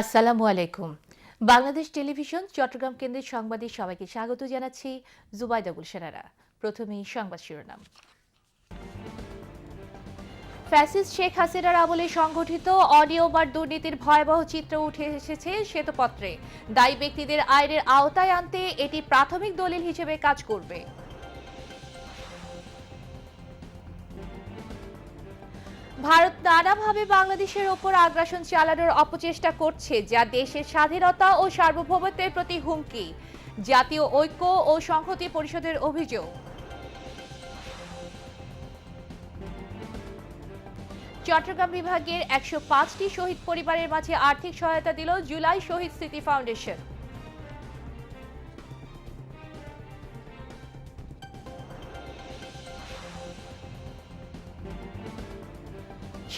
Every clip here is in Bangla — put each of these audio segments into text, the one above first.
আসসালামু আলাইকুম। বাংলাদেশ টেলিভিশন, চট্টগ্রাম কেন্দ্রের সংবাদে সবাইকে স্বাগত জানাচ্ছি জুবাইদা গুলশানারা প্রথমেই সংবাদ শিরোনাম। ফ্যাসিস্ট শেখ হাসিনার আমলে সংগঠিত অনিয়ম আর দুর্নীতির ভয়াবহ চিত্র উঠে এসেছে শ্বেতপত্রে। দায়ী ব্যক্তিদের আইনের আওতায় আনতে এটি প্রাথমিক দলিল হিসেবে কাজ করবে। ভারত নানাভাবে বাংলাদেশের ওপর আগ্রাসন চালানোর অপচেষ্টা করছে, যা দেশের স্বাধীনতা ও সার্বভৌমত্বের প্রতি হুমকি, জাতীয় ঐক্য ও সংহতি পরিষদের অভিযোগ। চট্টগ্রাম বিভাগের একশো পাঁচটি শহীদ পরিবারের মাঝে আর্থিক সহায়তা দিল জুলাই শহীদ স্মৃতি ফাউন্ডেশন।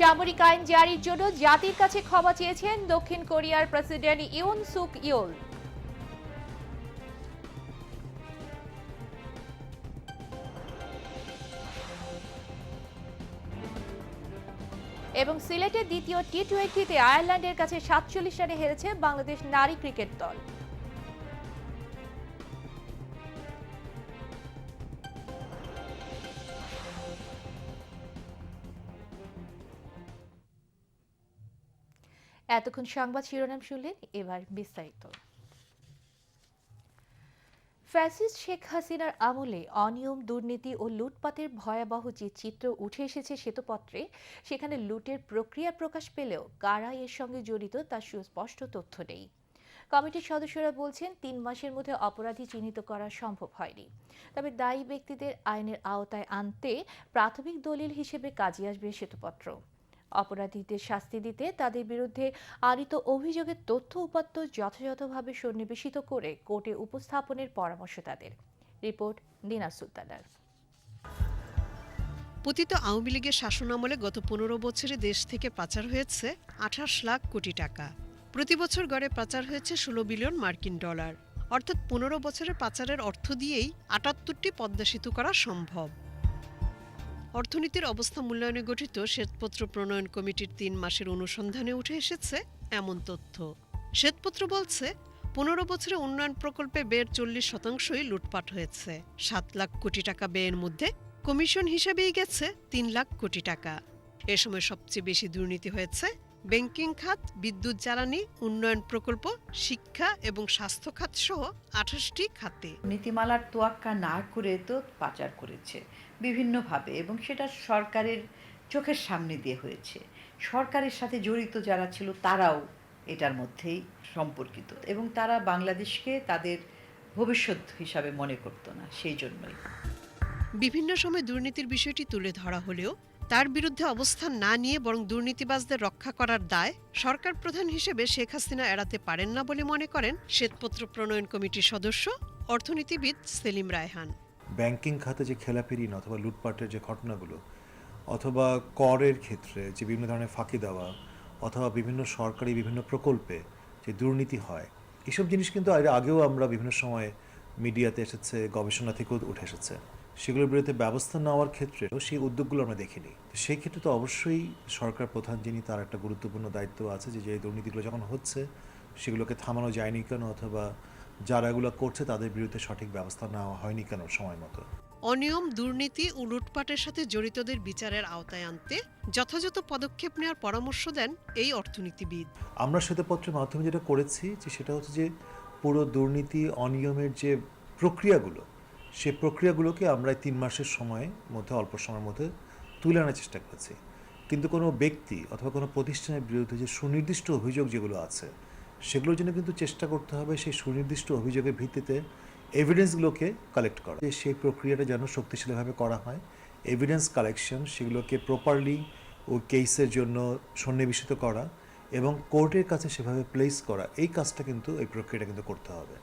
সামরিক আইন জারির জন্য জাতির কাছে ক্ষমা চেয়েছেন দক্ষিণ কোরিয়ার প্রেসিডেন্ট ইউন সুক ইউল। এবং সিলেটের দ্বিতীয় টি টোয়েন্টিতে আয়ারল্যান্ডের কাছে সাতচল্লিশ রানে হেরেছে বাংলাদেশ নারী ক্রিকেট দল। এতক্ষণ সংবাদ শিরোনাম শুনলেন এবার বিস্তারিত। ফ্যাসিস্ট শেখ হাসিনার আমলে অনিয়ম, দুর্নীতি ও লুটপাটের ভয়াবহ যে চিত্র উঠে এসেছে শ্বেতপত্রে, সেখানে লুটের প্রক্রিয়া প্রকাশ পেলেও কারা এর সঙ্গে জড়িত তার সুস্পষ্ট তথ্য নেই। কমিটির সদস্যরা বলছেন, তিন মাসের মধ্যে অপরাধী চিহ্নিত করা সম্ভব হয়নি। তবে দায়ী ব্যক্তিদের আইনের আওতায় আনতে প্রাথমিক দলিল হিসেবে কাজে আসবে শ্বেতপত্র। অপরাধীদের শাস্তি দিতে তাদের বিরুদ্ধে আনিত অভিযোগের তথ্য উপাত্ত যথাযথভাবে সন্নিবেশিত করে কোর্টে উপস্থাপনের পরামর্শ তাদের। রিপোর্ট দিনা সুলতানার। পতিত আওয়ামী লীগের শাসনামলে গত পনেরো বছরে দেশ থেকে পাচার হয়েছে আঠাশ লাখ কোটি টাকা। প্রতি বছর গড়ে পাচার হয়েছে ষোলো বিলিয়ন মার্কিন ডলার। অর্থাৎ পনেরো বছরের পাচারের অর্থ দিয়েই আটাত্তরটি পদ্মা সেতু করা সম্ভব। অর্থনীতির অবস্থা মূল্যায়নে গঠিত শ্বেতপত্র প্রণয়ন কমিটির তিন মাসের অনুসন্ধানে উঠে এসেছে এমন তথ্য। শ্বেতপত্র বলছে, পনেরো বছরে উন্নয়ন প্রকল্পে ব্যয়ের চল্লিশ শতাংশই লুটপাট হয়েছে। সাত লাখ কোটি টাকা ব্যয়ের মধ্যে কমিশন হিসেবেই গেছে তিন লাখ কোটি টাকা। এ সময় সবচেয়ে বেশি দুর্নীতি হয়েছে ব্যাংকিং খাত বিদ্যুৎ জ্বালানি উন্নয়ন প্রকল্প শিক্ষা এবং স্বাস্থ্য খাত সহ আঠাশটি খাতে। নীতিমালার তোয়াক্কা না করে তো পাচার করেছে বিভিন্নভাবে এবং সেটা সরকারের চোখের সামনে দিয়ে হয়েছে। সরকারের সাথে জড়িত যারা ছিল তারাও এটার মধ্যেই সম্পর্কিত এবং তারা বাংলাদেশকে তাদের ভবিষ্যৎ হিসাবে মনে করতো না সেই জন্যই। বিভিন্ন সময় দুর্নীতির বিষয়টি তুলে ধরা হলেও তার বিরুদ্ধে অবস্থান না নিয়ে বরং দুর্নীতিবাজদের রক্ষা করার দায় সরকার প্রধান হিসেবে শেখ হাসিনা এড়াতে পারেন না বলে মনে করেন শ্বেতপত্র প্রণয়ন কমিটির সদস্য অর্থনীতিবিদ সেলিম রায়হান। ব্যাংকিং খাতে যে খেলাপিরিন অথবা লুটপাটের যে ঘটনাগুলো, অথবা করের ক্ষেত্রে যে বিভিন্ন ধরনের ফাঁকি দেওয়া, অথবা বিভিন্ন সরকারি বিভিন্ন প্রকল্পে যে দুর্নীতি হয়, এসব জিনিস কিন্তু আগেও আমরা বিভিন্ন সময়ে মিডিয়াতে এসেছে, গবেষণা থেকেও উঠে এসেছে। সেগুলোর বিরুদ্ধে ব্যবস্থা নেওয়ার ক্ষেত্রে সেই উদ্যোগগুলো আমরা দেখিনি। তো সেই ক্ষেত্রে তো অবশ্যই সরকার প্রধান যিনি তার একটা গুরুত্বপূর্ণ দায়িত্ব আছে যে যে দুর্নীতিগুলো যখন হচ্ছে সেগুলোকে থামানো যায়নি কেন? অথবা যারা এগুলো করছে তাদের বিরুদ্ধে সঠিক ব্যবস্থা নেওয়া হয়নি কেন সময় মতো? অনিয়ম দুর্নীতি ও লুটপাটের সাথে জড়িতদের বিচারের আওতায় আনতে যথাযথ পদক্ষেপ নেওয়ার পরামর্শ দেন এই অর্থনীতিবিদ। আমরা শ্বেতপত্রের মাধ্যমে যেটা করেছি যে সেটা হচ্ছে যে পুরো দুর্নীতি অনিয়মের যে প্রক্রিয়াগুলো সেই প্রক্রিয়াগুলোকে আমরা তিন মাসের সময় মধ্যে, অল্প সময়ের মধ্যে তুলে আনার চেষ্টা করেছি। কিন্তু কোনো ব্যক্তি অথবা কোনো প্রতিষ্ঠানের বিরুদ্ধে যে সুনির্দিষ্ট অভিযোগ যেগুলো আছে, সেগুলোর জন্য কিন্তু চেষ্টা করতে হবে সেই সুনির্দিষ্ট অভিযোগের ভিত্তিতে এভিডেন্সগুলোকে কালেক্ট করা। সেই প্রক্রিয়াটা যেন শক্তিশালীভাবে করা হয়। এভিডেন্স কালেকশন সেগুলোকে প্রপারলি ও কেসের জন্য সন্নিবেশিত করা এবং কোর্টের কাছে সেভাবে প্লেস করা, এই কাজটা কিন্তু, এই প্রক্রিয়াটা কিন্তু করতে হবে।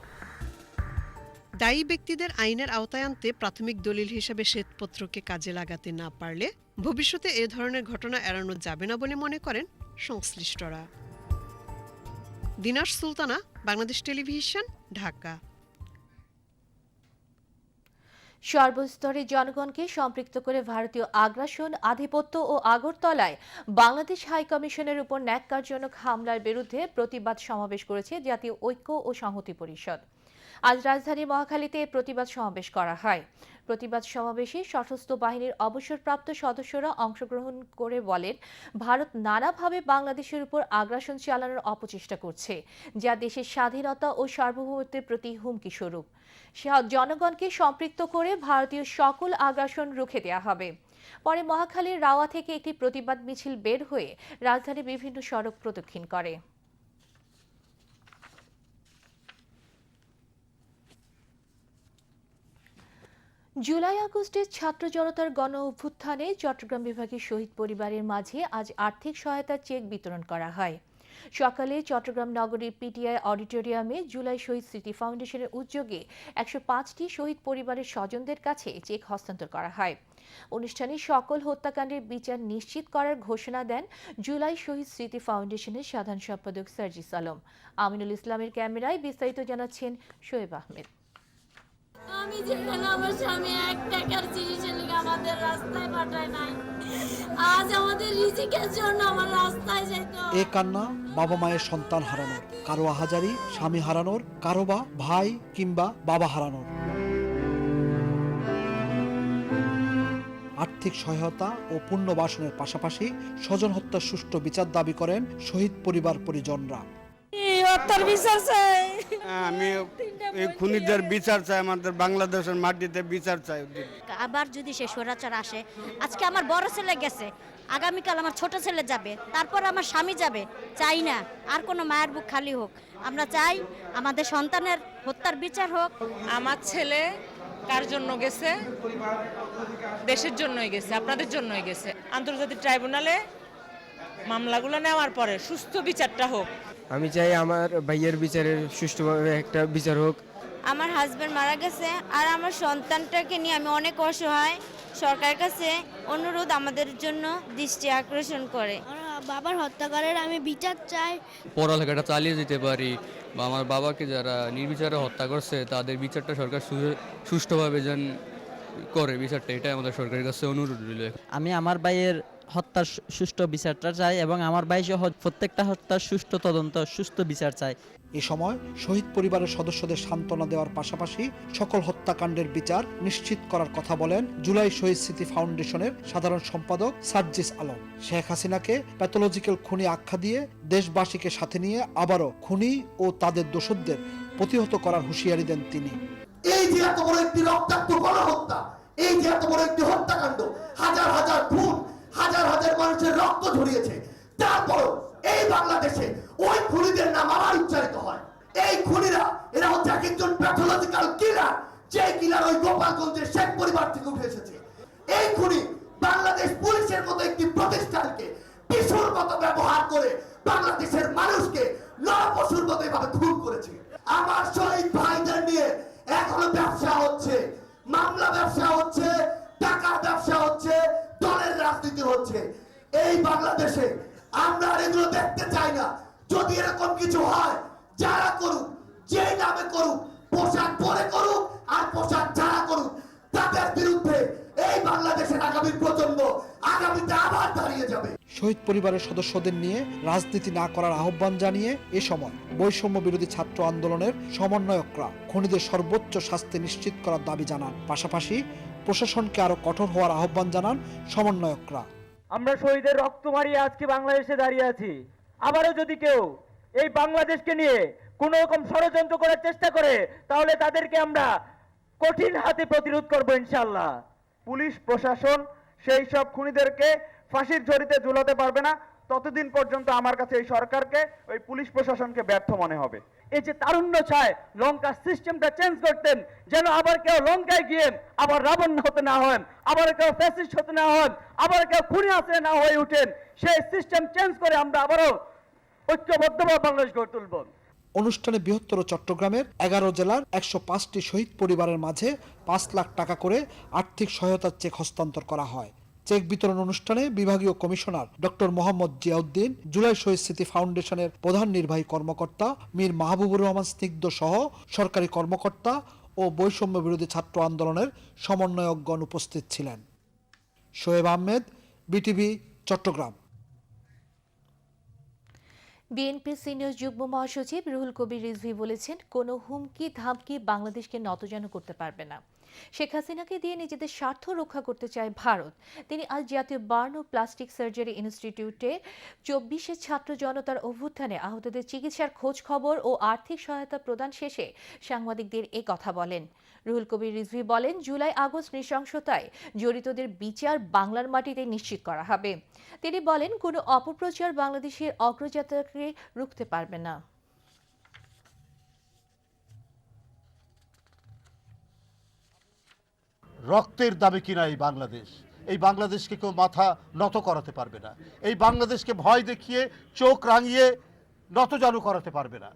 দায়ী ব্যক্তিদের আইনের আওতায় আনতে প্রাথমিক দলিল হিসেবে শ্বেতপত্রকে কাজে লাগাতে না পারলে ভবিষ্যতে এ ধরনের ঘটনা এড়ানো যাবে না বলে মনে করেন সংশ্লিষ্টরা। দিনার সুলতানা, বাংলাদেশ টেলিভিশন, ঢাকা। সর্বস্তরে জনগণকে সম্পৃক্ত করে ভারতীয় আগ্রাসন, আধিপত্য ও আগরতলায় বাংলাদেশ হাই কমিশনের উপর ন্যাক্কারজনক হামলার বিরুদ্ধে প্রতিবাদ সমাবেশ করেছে জাতীয় ঐক্য ও সংহতি পরিষদ। আজ রাজধানীর মহাখালীতে প্রতিবাদ সমাবেশ করা হয়। প্রতিবাদ সমাবেশে সশস্ত্র বাহিনীর অবসরপ্রাপ্ত সদস্যরা অংশগ্রহণ করে বলেন, ভারত নানাভাবে বাংলাদেশের উপর আগ্রাসন চালানোর অপচেষ্টা করছে, যা দেশের স্বাধীনতা ও সার্বভৌমত্বের প্রতি হুমকি স্বরূপ। জনগণকে সম্পৃক্ত করে ভারতীয় সকল আগ্রাসন রুখে দেওয়া হবে। পরে মহাখালীর রাওয়া থেকে একটি প্রতিবাদ মিছিল বের হয়ে রাজধানীর বিভিন্ন সড়ক প্রদক্ষিণ করে। জুলাই আগস্টে ছাত্র জনতার গণ অভ্যুত্থানে চট্টগ্রাম বিভাগের শহীদ পরিবারের মাঝে আজ আর্থিক সহায়তার চেক বিতরণ করা হয়। সকালে চট্টগ্রাম নগরীর পিটিআই অডিটোরিয়ামে জুলাই শহীদ স্মৃতি ফাউন্ডেশনের উদ্যোগে একশো পাঁচটি শহীদ পরিবারের স্বজনদের কাছে চেক হস্তান্তর করা হয়। অনুষ্ঠানে সকল হত্যাকাণ্ডের বিচার নিশ্চিত করার ঘোষণা দেন জুলাই শহীদ স্মৃতি ফাউন্ডেশনের সাধারণ সম্পাদক সার্জিস আলম। আমিনুল ইসলামের ক্যামেরায় বিস্তারিত জানাচ্ছেন শোয়েব আহমেদ। আমি যেখানে আমার স্বামী এক টাকার জিনিসের আমাদের রাস্তায় পাঠায় নাই। আজ আমাদের রিজিকের জন্য আমার রাস্তায় এ কান্না বাবা মায়ের সন্তান হারানোর, কারও আহাজারি স্বামী হারানোর, কারও বা ভাই কিংবা বাবা হারানোর। আর্থিক সহায়তা ও পুনর্বাসনের পাশাপাশি স্বজন হত্যার সুষ্ঠু বিচার দাবি করেন শহীদ পরিবার পরিজনরা। হত্যার বিচার চাই। আমি এই খুনিদের বিচার চাই আমাদের বাংলাদেশের মাটিতে বিচার চাই আবার যদি সে স্বৈরাচার আসে আজকে আমার বড় ছেলে গেছে আগামীকাল আমার ছোট ছেলে যাবে তারপর আমার স্বামী যাবে চাই না আর কোনো মায়ের বুক খালি হোক। আমরা চাই আমাদের সন্তানের হত্যার বিচার হোক। আমার ছেলে কার জন্য গেছে? দেশের জন্যই গেছে আপনাদের জন্যই গেছে। আন্তর্জাতিক ট্রাইব্যুনালে মামলাগুলো নেওয়ার পরে সুস্থ বিচারটা হোক। আমি চাই আমার ভাইয়ের বিচারের সুষ্ঠুভাবে একটা বিচার হোক। আমার হাজব্যান্ড মারা গেছে আর আমার সন্তানটাকে নিয়ে আমি অনেক অসহায়। সরকারের কাছে অনুরোধ আমাদের জন্য দৃষ্টি আকর্ষণ করে। বাবার হত্যাকারের আমি বিচার চাই। পড়ালেখাটা চালিয়ে যেতে পারি বা আমার বাবাকে যারা নির্বিচারে হত্যা করছে তাদের বিচারটা সরকার সু- সুষ্ঠুভাবে যেন করে বিচারটা এটাই আমাদের সরকারের কাছে অনুরোধ রইল। আমি আমার ভাইয়ের হত্যার সুষ্ঠু বিচারটা চাই এবং আমার ভাই সহ প্রত্যেকটা হত্যার সুষ্ঠু তদন্ত সুস্থ বিচার চাই। এ সময় শহীদ পরিবারের সদস্যদের সান্ত্বনা দেওয়ার পাশাপাশি সকল হত্যাকাণ্ডের বিচার নিশ্চিত করার কথা বলেন জুলাই শহীদ স্মৃতি ফাউন্ডেশনের সাধারণ সম্পাদক সার্জিস আলম। শেখ হাসিনাকে প্যাথোলজিক্যাল খুনি আখ্যা দিয়ে দেশবাসীকে সাথে নিয়ে আবারও খুনি ও তাদের দোষদের প্রতিহত করার হুঁশিয়ারি দেন তিনি। এই যে এত বড় একটি রক্তাক্ত গণহত্যা, এই যে এত বড় একটি হত্যাকাণ্ড, হাজার হাজার খুন হাজার হাজার মানুষের রক্ত ঝরিয়েছে। তারপরও এই বাংলাদেশে ওই খুনিদের নাম আবার উচ্চারিত হয়। এই খুনিরা, এরা হচ্ছে এক একজন প্যাথোলজিক্যাল কিলার যে কিলার ওই গোপালগঞ্জের শেখ পরিবার থেকে উঠে এসেছে। এই খুনি বাংলাদেশ পুলিশের মতো একটি প্রতিষ্ঠানকে পিছুর মতো ব্যবহার করে বাংলাদেশের মানুষকে নরপশুর মতো এভাবে খুন করেছে। আমার শহীদ ভাইদের এখনও ব্যবসা হচ্ছে। মামলা ব্যবসা হচ্ছে টাকার ব্যবসা হচ্ছে, দলের রাজনীতি হচ্ছে। এই বাংলাদেশে আমরা আর এগুলো দেখতে চাই না। যদি এরকম কিছু হয়, যারা করুক, যে নামে করুক, পোশাক পরে করুক আর পোশাক যারা করুক, তাদের বিরুদ্ধে এই বাংলাদেশের আগামী প্রজন্ম আগামীতে আবার দাঁড়িয়ে যাবে। শহীদ পরিবারের সদস্যদের নিয়ে রাজনীতি না করার আহ্বান জানিয়ে এ সময় বৈষম্য বিরোধী ছাত্র আন্দোলনের সমন্বয়করা খুনিদের সর্বোচ্চ শাস্তি নিশ্চিত করার দাবি জানান। পাশাপাশি প্রশাসনকে আরও কঠোর হওয়ার আহ্বান জানান সমন্বয়করা। আমরা শহীদের রক্ত মারিয়ে আজকে বাংলাদেশে দাঁড়িয়ে আছি। আবারও যদি কেউ এই বাংলাদেশকে নিয়ে কোন রকম ষড়যন্ত্র করার চেষ্টা করে তাহলে তাদেরকে আমরা কঠিন হাতে প্রতিরোধ করব ইনশাল্লাহ পুলিশ প্রশাসন সেই সব খুনিদেরকে ফাঁসির ঝরিতে ঝুলাতে পারবে না। ততদিন পর্যন্ত আমার কাছে এই সরকারকে ওই পুলিশ প্রশাসনকে ব্যর্থ মনে হবে। এই যে তারুণ্য চায় লঙ্কার সিস্টেমটা চেঞ্জ করতেন যেন আবার কেউ লঙ্কায় গিয়ে আবার রাবণ হতে না হয় আবার কেউ ফ্যাসিস্ট হতে না হয় আবার কেউ খুনি আসে না হয়ে উঠেন সেই সিস্টেম চেঞ্জ করে আমরা আবারও ঐক্যবদ্ধভাবে বাংলাদেশ গড়ে তুলব। অনুষ্ঠানে বৃহত্তর চট্টগ্রামের এগারো জেলার একশো পাঁচটি শহীদ পরিবারের মাঝে পাঁচ লাখ টাকা করে আর্থিক সহায়তার চেক হস্তান্তর করা হয়। চেক বিতরণ অনুষ্ঠানে বিভাগীয় commissioner doctor Mohammad Ziauddin, July শহীদ স্মৃতি ফাউন্ডেশনের প্রধান নির্বাহী কর্মকর্তা মীর মাহবুবুর রহমান স্নিগ্ধ সহ সরকারি কর্মকর্তা ও বৈষম্য বিরোধী ছাত্র আন্দোলনের সমন্বয়কগণ উপস্থিত ছিলেন। শোয়েব আহমেদ, বিটিভি, চট্টগ্রাম। বিএনপির সিনিয়র যুগ্ম মহাসচিব রুহুল কবির রিজভী বলেছেন, কোনো হুমকি ধামকি বাংলাদেশকে নতজান করতে পারবে না। শেখ হাসিনাকে দিয়ে নিজেদের স্বার্থ রক্ষা করতে চায় ভারত। তিনি আজ জাতীয় বার্ন ও প্লাস্টিক সার্জারি ইনস্টিটিউটে চব্বিশে ছাত্র জনতার অভ্যুত্থানে আহতদের চিকিৎসার খোঁজ খবর ও আর্থিক সহায়তা প্রদান শেষে সাংবাদিকদের এ কথা বলেন। রুহুল কবির রিজভী বলেন, জুলাই, আগস্ট নৃশংসতায় জড়িতদের বিচার বাংলার মাটিতে নিশ্চিত করা হবে। তিনি বলেন, কোনো অপপ্রচার বাংলাদেশের অগ্রযাত্রাকে রুখতে পারবে না। রক্তের দামে কিনা এই বাংলাদেশ? এই বাংলাদেশকে কেউ মাথা নত করাতে পারবে না। এই বাংলাদেশকে ভয় দেখিয়ে চোখ রাঙিয়ে নত নতজানু করাতে পারবে না।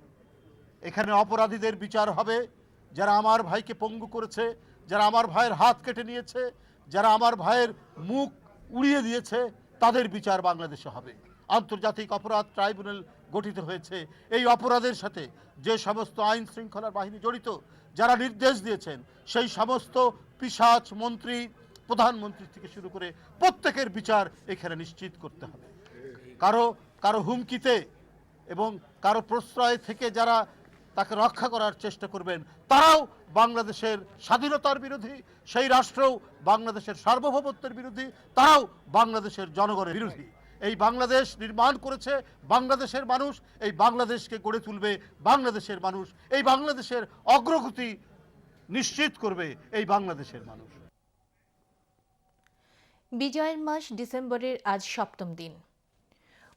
এখানে অপরাধীদের বিচার হবে। যারা আমার ভাইকে পঙ্গু করেছে, যারা আমার ভাইয়ের হাত কেটে নিয়েছে, যারা আমার ভাইয়ের মুখ উড়িয়ে দিয়েছে, তাদের বিচার বাংলাদেশে হবে। আন্তর্জাতিক অপরাধ ট্রাইব্যুনাল গঠিত হয়েছে এই অপরাধের সাথে। যে সমস্ত আইন শৃঙ্খলার বাহিনী জড়িত, যারা নির্দেশ দিয়েছেন, সেই সমস্ত পিসাচ মন্ত্রী, প্রধানমন্ত্রী থেকে শুরু করে প্রত্যেকের বিচার এখানে নিশ্চিত করতে হবে। কারও কারও হুমকিতে এবং কারও প্রশ্রয় থেকে যারা তাকে রক্ষা করার চেষ্টা করবেন, তারাও বাংলাদেশের স্বাধীনতার বিরোধী, সেই রাষ্ট্রও বাংলাদেশের সার্বভৌমত্বের বিরোধী, তারাও বাংলাদেশের জনগণের বিরোধী। এই বাংলাদেশ নির্মাণ করেছে বাংলাদেশের মানুষ, এই বাংলাদেশকে গড়ে তুলবে বাংলাদেশের মানুষ, এই বাংলাদেশের অগ্রগতি নিশ্চিত করবে এই বাংলাদেশের মানুষ। বিজয়ের মাস ডিসেম্বরের আজ সপ্তম দিন।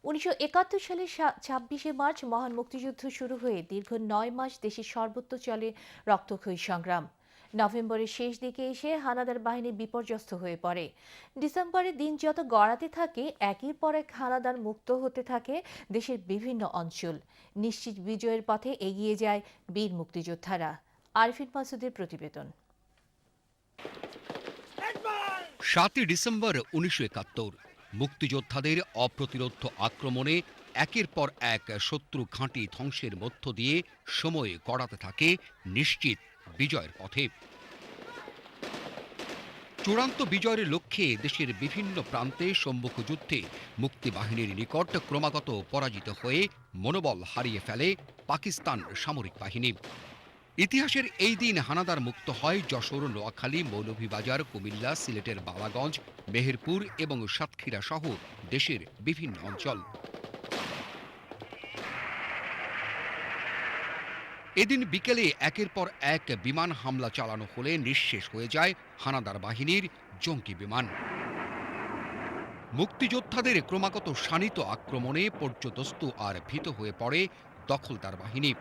উনিশশো একাত্তর সালের ছাব্বিশে মার্চ মহান মুক্তিযুদ্ধ শুরু হয়ে দীর্ঘ নয় মাস দেশের সর্বত্র চলে রক্তক্ষয়ী সংগ্রাম। নভেম্বরের শেষ দিকে এসে হানাদার বাহিনী বিপর্যস্ত হয়ে পড়ে। ডিসেম্বরের দিন যত গড়াতে থাকে, একের পর এক হানাদার মুক্ত হতে থাকে দেশের বিভিন্ন অঞ্চল। নিশ্চিত বিজয়ের পথে এগিয়ে যায় বীর মুক্তিযোদ্ধারা। আরফিন মাসুদের প্রতিবেদন। সাতই ডিসেম্বর উনিশশো একাত্তর, মুক্তিযোদ্ধাদের অপ্রতিরোধ আক্রমণে একের পর এক শত্রু ঘাঁটি ধ্বংসের মধ্য দিয়ে সময় গড়াতে থাকে নিশ্চিত বিজয়ের পথে। চূড়ান্ত বিজয়ের লক্ষ্যে দেশের বিভিন্ন প্রান্তে সম্মুখ যুদ্ধে মুক্তিবাহিনীর নিকট ক্রমাগত পরাজিত হয়ে মনোবল হারিয়ে ফেলে পাকিস্তান সামরিক বাহিনী। ইতিহাসের এই দিন হানাদার মুক্ত হয় যশোর, নোয়াখালী, মৌলভীবাজার, কুমিল্লা, সিলেটের বালাগঞ্জ, মেহেরপুর এবং সাতক্ষীরা সহ দেশের বিভিন্ন অঞ্চল। এদিন বিকেলে একের পর এক বিমান হামলা চালানো হলে নিঃশেষ হয়ে যায় হানাদার বাহিনীর জঙ্গি বিমান। মুক্তিযোদ্ধাদের ক্রমাগত শানিত আক্রমণে পর্যদস্তু আর ভীত হয়ে পড়ে দখলদার বাহিনী।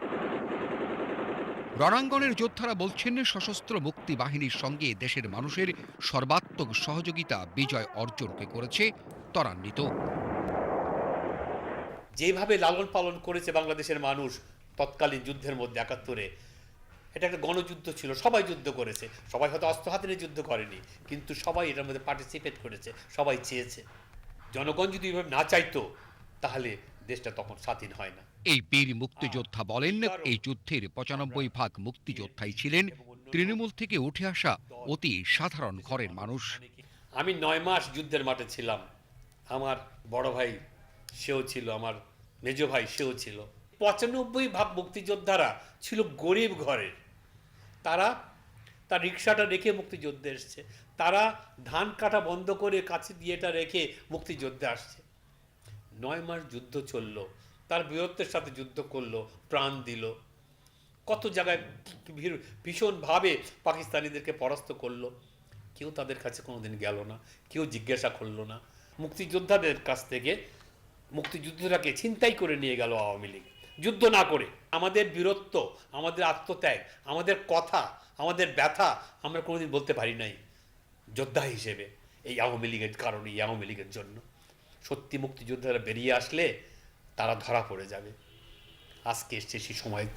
রণাঙ্গনের যোদ্ধারা বলছেন, সশস্ত্র মুক্তি বাহিনীর সঙ্গে দেশের মানুষের সর্বাত্মক সহযোগিতা বিজয় অর্জনকে করেছে ত্বরান্বিত। যেভাবে লালন পালন করেছে বাংলাদেশের মানুষ তৎকালীন যুদ্ধের মধ্যে একাত্তরে। এটা একটা গণযুদ্ধ ছিল সবাই যুদ্ধ করেছে। সবাই হয়তো অস্ত্র হাতে নিয়ে যুদ্ধ করেনি কিন্তু সবাই এটার মধ্যে পার্টিসিপেট করেছে সবাই চেয়েছে। জনগণ যদি এভাবে না চাইতো তাহলে দেশটা তখন স্বাধীন হয় না। এই বীর মুক্তিযোদ্ধা বলেন এই যুদ্ধের পঁচানব্বই ভাগ মুক্তিযোদ্ধাই ছিলেন। তৃণমূল থেকে উঠে আসা অতি সাধারণ ঘরের মানুষ। আমি নয় মাস যুদ্ধের মাঠে ছিলাম। আমার বড় ভাই সেও ছিল আমার মেজ ভাই সেও ছিল। পঁচানব্বই ভাগ মুক্তিযোদ্ধারা ছিল গরিব ঘরের। তারা, তার রিক্সাটা রেখে মুক্তিযুদ্ধে এসছে। তারা ধান কাটা বন্ধ করে কাছে দিয়েটা রেখে মুক্তিযুদ্ধে আসছে। নয় মাস যুদ্ধ চলল। তার বীরত্বের সাথে যুদ্ধ করল, প্রাণ দিল। কত জায়গায় ভীষণভাবে পাকিস্তানিদেরকে পরাস্ত করল। কেউ তাদের কাছে কোনোদিন গেল না, কেউ জিজ্ঞাসা করল না। মুক্তিযোদ্ধাদের কাছ থেকে মুক্তিযুদ্ধটাকে ছিনতাই করে নিয়ে গেল আওয়ামী লীগ। যুদ্ধ না করে। আমাদের বীরত্ব, আমাদের আত্মত্যাগ, আমাদের কথা, আমাদের ব্যথা আমরা কোনোদিন বলতে পারি নাই যোদ্ধা হিসেবে এই আওয়ামী লীগের কারণে, এই আওয়ামী লীগের জন্য। সত্যি মুক্তিযোদ্ধারা বেরিয়ে আসলে তারা ধরা পড়ে যাবে। আজকে এসছে সেই সময়।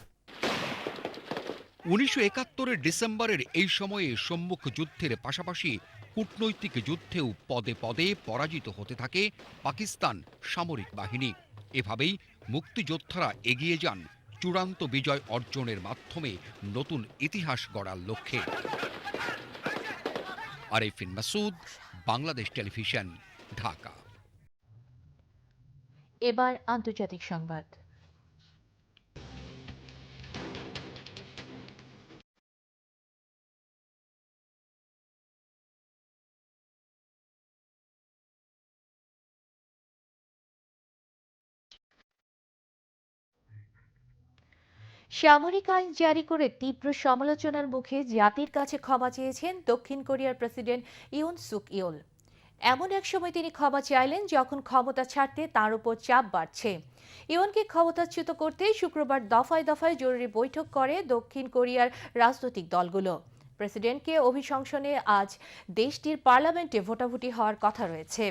উনিশশো একাত্তরের ডিসেম্বরের এই সময়ে সম্মুখ যুদ্ধের পাশাপাশি কূটনৈতিক যুদ্ধেও পদে পদে পরাজিত হতে থাকে পাকিস্তান সামরিক বাহিনী। এভাবেই মুক্তিযোদ্ধারা এগিয়ে যান চূড়ান্ত বিজয় অর্জনের মাধ্যমে নতুন ইতিহাস গড়ার লক্ষ্যে। আরেফিন মাসুদ, বাংলাদেশ টেলিভিশন, ঢাকা। এবার আন্তর্জাতিক সংবাদ। সামরিক আইন জারি করে তীব্র সমালোচনার মুখে জাতির কাছে ক্ষমা চেয়েছেন দক্ষিণ কোরিয়ার প্রেসিডেন্ট ইউন সুক ইউল। এমন এক সময় তিনি ক্ষমা চাইলেন যখন ক্ষমতা ছাড়তে তার উপর চাপ বাড়ছে। ইউনকে ক্ষমতাচ্যুত করতে শুক্রবার দফায় দফায় জরুরি বৈঠক করে দক্ষিণ কোরিয়ার রাজনৈতিক দলগুলো। প্রেসিডেন্টকে অভিশংসনে আজ দেশটির পার্লামেন্টে ভোটাভুটি হওয়ার কথা রয়েছে।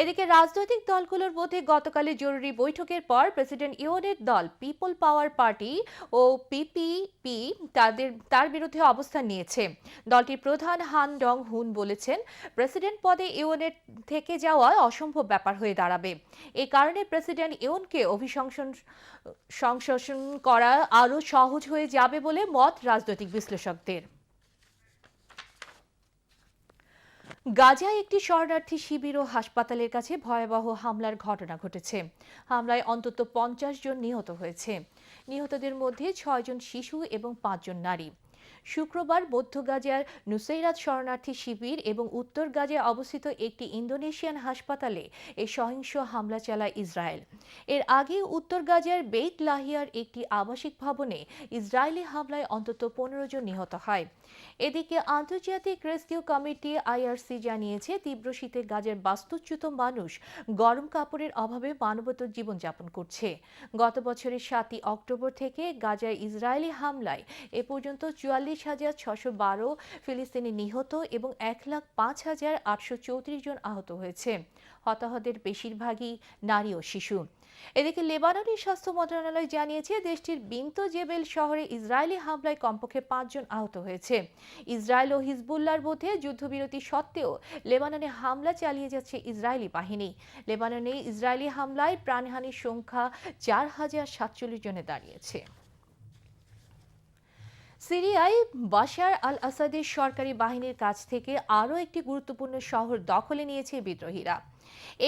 এদিকে রাজনৈতিক দলগুলোর মধ্যে গতকালের জরুরি বৈঠকের পর প্রেসিডেন্ট ইউনের দল পিপল পাওয়ার পার্টি ও পিপিপি তাদের, তার বিরুদ্ধে অবস্থান নিয়েছে। দলটির প্রধান হান ডং হুন বলেছেন, প্রেসিডেন্ট পদে ইউনের থেকে যাওয়া অসম্ভব ব্যাপার হয়ে দাঁড়াবে। এ কারণে প্রেসিডেন্ট ইউনকে অভিশংসন সংশোধন করা আরও সহজ হয়ে যাবে বলে মত রাজনৈতিক বিশ্লেষকদের। গাজায় একটি শরণার্থী শিবির ও হাসপাতালের কাছে ভয়াবহ হামলার ঘটনা ঘটেছে। হামলায় অন্তত পঞ্চাশ জন নিহত হয়েছে। নিহতদের মধ্যে ছয়জন শিশু এবং পাঁচজন নারী। শুক্রবার মধ্য গাজার নুসৈরাত শরণার্থী শিবির এবং উত্তর গাজায় অবস্থিত একটি ইন্দোনেশিয়ান হাসপাতালে এই সহিংস হামলা চালায় ইসরায়েল। এর আগে উত্তর গাজার বেইত লাহিয়ার একটি আবাসিক ভবনে ইসরায়েলি হামলায় অন্তত পনেরো জন নিহত হয়। এদিকে আন্তর্জাতিক রেস্কিউ কমিটি আইআরসি জানিয়েছে, তীব্র শীতে গাজার বাস্তুচ্যুত মানুষ গরম কাপড়ের অভাবে মানবত জীবনযাপন করছে। গত বছরের সাতই অক্টোবর থেকে গাজায় ইসরায়েলি হামলায় এ পর্যন্ত চুয়াল্লিশ হাজার ছশো বারো ফিলিস্তিনি নিহত এবং এক লাখ পাঁচ হাজার আটশো চৌত্রিশ জন আহত হয়েছে। হতাহতের বেশিরভাগই নারী ও শিশু। এদিকে লেবাননের স্বাস্থ্য মন্ত্রণালয় জানিয়েছে, দেশটির বিন্ত জেবেল শহরে ইসরায়েলি হামলায় কমপক্ষে পাঁচজন আহত হয়েছে। ইসরায়েল ও হিজবুল্লার মধ্যে যুদ্ধবিরতি সত্ত্বেও লেবাননে হামলা চালিয়ে যাচ্ছে ইসরায়েলি বাহিনী। লেবাননে ইসরায়েলি হামলায় প্রাণহানির সংখ্যা চার হাজার সাতচল্লিশ জনে দাঁড়িয়েছে। সিরিয়ায় বাশার আল আসাদের সরকারি বাহিনীর কাছ থেকে আরও একটি গুরুত্বপূর্ণ শহর দখলে নিয়েছে বিদ্রোহীরা।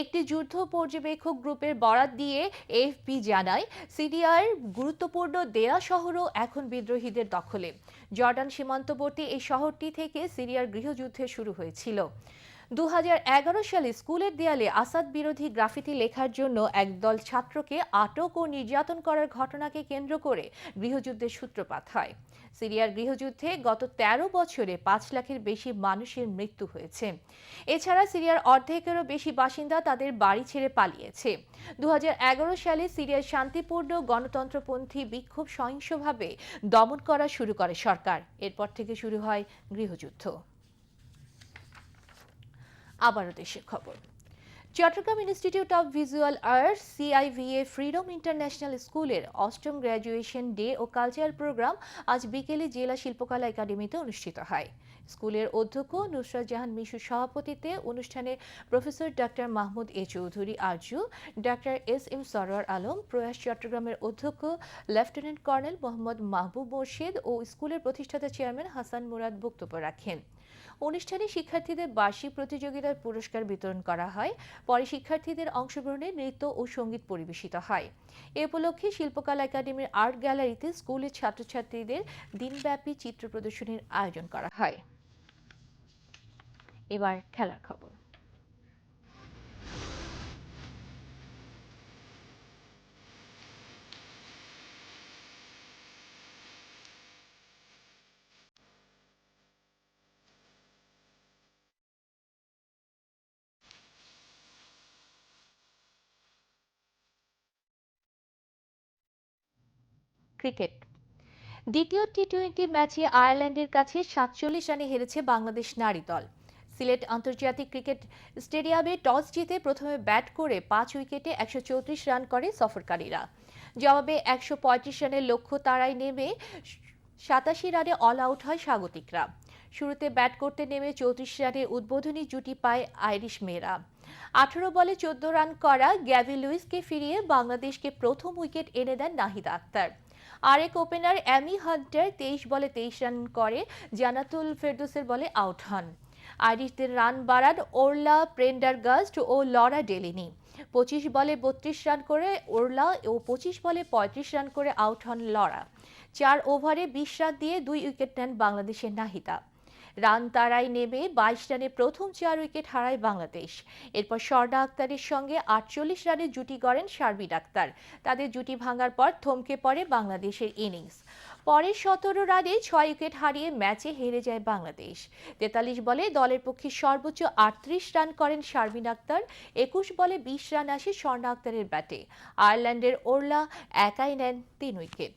একটি যুদ্ধ পর্যবেক্ষক গ্রুপের বরাত দিয়ে এফপি জানায়, সিরিয়ার গুরুত্বপূর্ণ দেয়া শহরও এখন বিদ্রোহীদের দখলে। জর্ডান সীমান্তবর্তী এই শহরটি থেকে সিরিয়ার গৃহযুদ্ধে শুরু হয়েছিল। দু হাজার এগারো সালে স্কুলের দেয়ালে আসাদ বিরোধী গ্রাফিতি লেখার জন্য একদল ছাত্রকে আটক ও নির্যাতন করার ঘটনাকে কেন্দ্র করে গৃহযুদ্ধের সূত্রপাত হয়। সিরিয়ার গৃহযুদ্ধে গত ১৩ বছরে পাঁচ লাখের বেশি মানুষের মৃত্যু হয়েছে। এছাড়া সিরিয়ার অর্ধেকেরও বেশি বাসিন্দা তাদের বাড়ি ছেড়ে পালিয়েছে। দু হাজার এগারো সালে সিরিয়ার শান্তিপূর্ণ গণতন্ত্রপন্থী বিক্ষোভ সহিংসভাবে দমন করা শুরু করে সরকার। এরপর থেকে শুরু হয় গৃহযুদ্ধ। আবারও দেশের খবর। Chattogram Institute of Visual Arts CIVA Freedom International স্কুলের অষ্টম গ্র্যাজুয়েশন ডে ও কালচারাল প্রোগ্রাম আজ বিকেলে জেলা শিল্পকলা একাডেমিতে অনুষ্ঠিত হয়। স্কুলের অধ্যক্ষ নুসরাত জাহান মিশুর সভাপতিত্বে অনুষ্ঠানে professor doctor Mahmud A Chowdhury Arju, doctor S M Sarowar Alam, Proyash চট্টগ্রামের অধ্যক্ষ লেফটেন্যান্ট কর্নেল মোহাম্মদ মাহবুব মোর্শেদ ও স্কুলের প্রতিষ্ঠাতা চেয়ারম্যান হাসান মুরাদ বক্তব্য রাখেন। অনুষ্ঠানে শিক্ষার্থীদের বার্ষিক প্রতিযোগিতার পুরস্কার বিতরণ করা হয়। পরে শিক্ষার্থীদের অংশগ্রহণে নৃত্য ও সংগীত পরিবেশিত হয়। এ উপলক্ষে শিল্পকলা একাডেমির আর্ট গ্যালারিতে স্কুলের ছাত্রছাত্রীদের দিনব্যাপী চিত্র প্রদর্শনীর আয়োজন করা হয়। এবার খেলার খবর। ক্রিকেট। দ্বিতীয় টি টোয়েন্টি ম্যাচে আয়ারল্যান্ডের কাছে সাতচল্লিশ রানে হেরেছে বাংলাদেশ নারী দল। সিলেট আন্তর্জাতিক ক্রিকেট স্টেডিয়ামে টস জিতে প্রথমে ব্যাট করে পাঁচ উইকেটে একশো চৌত্রিশ রান করে সফরকারীরা। জবাবে একশো পঁয়ত্রিশ রানের লক্ষ্য তারায় নেমে সাতাশি রানে অল আউট হয় স্বাগতিকরা। শুরুতে ব্যাট করতে নেমে চৌত্রিশ রানে উদ্বোধনী জুটি পায় আইরিশ মেয়েরা। আঠারো বলে চোদ্দ রান করা গ্যাভি লুইসকে ফিরিয়ে বাংলাদেশকে প্রথম উইকেট এনে দেন নাহিদ আক্তার। আরেক ওপেনার অ্যামি হান্টার তেইশ বলে তেইশ রান করে জানাতুল ফেরদৌসের বলে আউট হন। আইরিশদের রান বাড়ান ওরলা প্রেন্ডারগাস্ট ও লরা ডেলিনি। পঁচিশ বলে বত্রিশ রান করে ওরলা ও পঁচিশ বলে পঁয়ত্রিশ রান করে আউট হন লরা। চার ওভারে বিশ রান দিয়ে দুই উইকেট নেন বাংলাদেশের নাহিদা রান তারায় নেমে বাইশ রানে প্রথম চার উইকেট হারায় বাংলাদেশ। এরপর স্বর্ণা আক্তারের সঙ্গে আটচল্লিশ রানে জুটি গড়েন শারমিন আক্তার। তাদের জুটি ভাঙার পর থমকে পড়ে বাংলাদেশের ইনিংস। পরে সতেরো রানে ছয় উইকেট হারিয়ে ম্যাচে হেরে যায় বাংলাদেশ। তেতাল্লিশ বলে দলের পক্ষে সর্বোচ্চ আটত্রিশ রান করেন শারমিন আক্তার। একুশ বলে বিশ রান আসে স্বর্ণা আক্তারের ব্যাটে। আয়ারল্যান্ডের ওরলা একাই নেন তিন উইকেট।